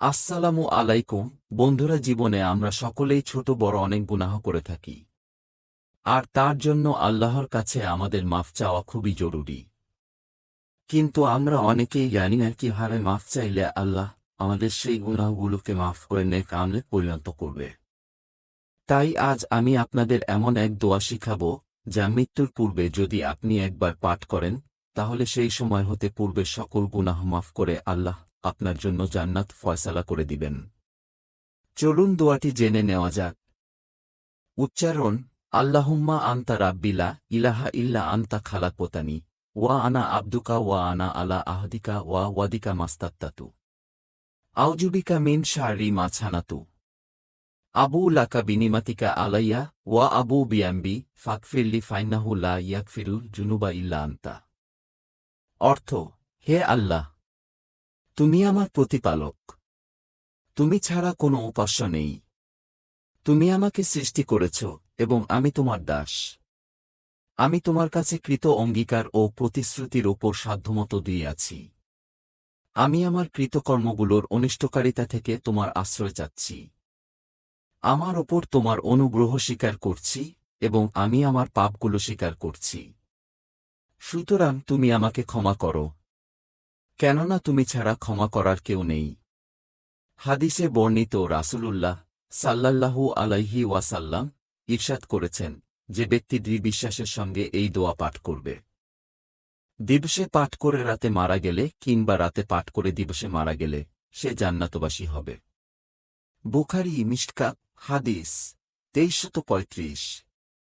আসসালামু আলাইকুম। বন্ধুরা, জীবনে আমরা সকলেই ছোট, বড় অনেক গুনাহ করে থাকি। আর তার জন্য আল্লাহর কাছে আমাদের মাফ চাওয়া খুবই জরুরি। কিন্তু আমরা অনেকেই জানি না কীভাবে মাফ চাইলে আল্লাহ আমাদের সেই গুনাহগুলোকে মাফ করে নেক আমলে পরিণত করবে। তাই আজ আমি আপনাদের এমন এক দোয়া শিখাব, যা মৃত্যুর পূর্বে যদি আপনি একবার পাঠ করেন, তাহলে সেই সময় হতে পূর্বে সকল গুনাহ মাফ করে আল্লাহ আপনার জন্য জান্নাত ফয়সালা করে দিবেন। চলুন দোয়াটি জেনে নেওয়া যাক। উচ্চারণ, আল্লাহুম্মা আন্তা রাব্বিলা ইলাহা ইল্লা আন্তা খালাকোতানি, ওয়া আনা আব্দুকা ওয়া আনা আলা আহদিকা ওয়া ওয়াদিকা মাস্তাত্তাতু। আউজুবিকা মিন শারি মাছানাতু আবু লাকা বিনিমাতিকা আলাইয়া, ওয়া আবু বিয়াম্বি ফাকফিরলি ফাইনাহু লা ইয়াকফিরুল জুনুবা ইল্লা আন্তা। অর্থ, হে আল্লাহ তুমি আমার প্রতিপালক। তুমি ছাড়া কোনো উপাস্য নেই। তুমি আমাকে সৃষ্টি করেছ এবং আমি তোমার দাস। আমি তোমার কাছে কৃত অঙ্গীকার ও প্রতিশ্রুতির ওপর সাধ্যমতো দিয়ে আছি। আমি আমার কৃতকর্মগুলোর অনিষ্টকারিতা থেকে তোমার আশ্রয় চাচ্ছি। আমার ওপর তোমার অনুগ্রহ স্বীকার করছি এবং আমি আমার পাপগুলো স্বীকার করছি। সুতরাং তুমি আমাকে ক্ষমা করো। কেননা তুমি ছাড়া ক্ষমা করার কেউ নেই। হাদিসে বর্ণিত রাসূলুল্লাহ সাল্লাল্লাহু আলাইহি ওয়াসাল্লাম ঈর্ষাদ করেছেন যে ব্যক্তি বিশ্বাসের সঙ্গে এই দোয়া পাঠ করবে। দিবসে পাঠ করে রাতে মারা গেলে কিংবা রাতে পাঠ করে দিবসে মারা গেলে সে জান্নাতবাসী হবে। বুখারি মিষ্টকা হাদিস তেইশশত পঁয়ত্রিশ।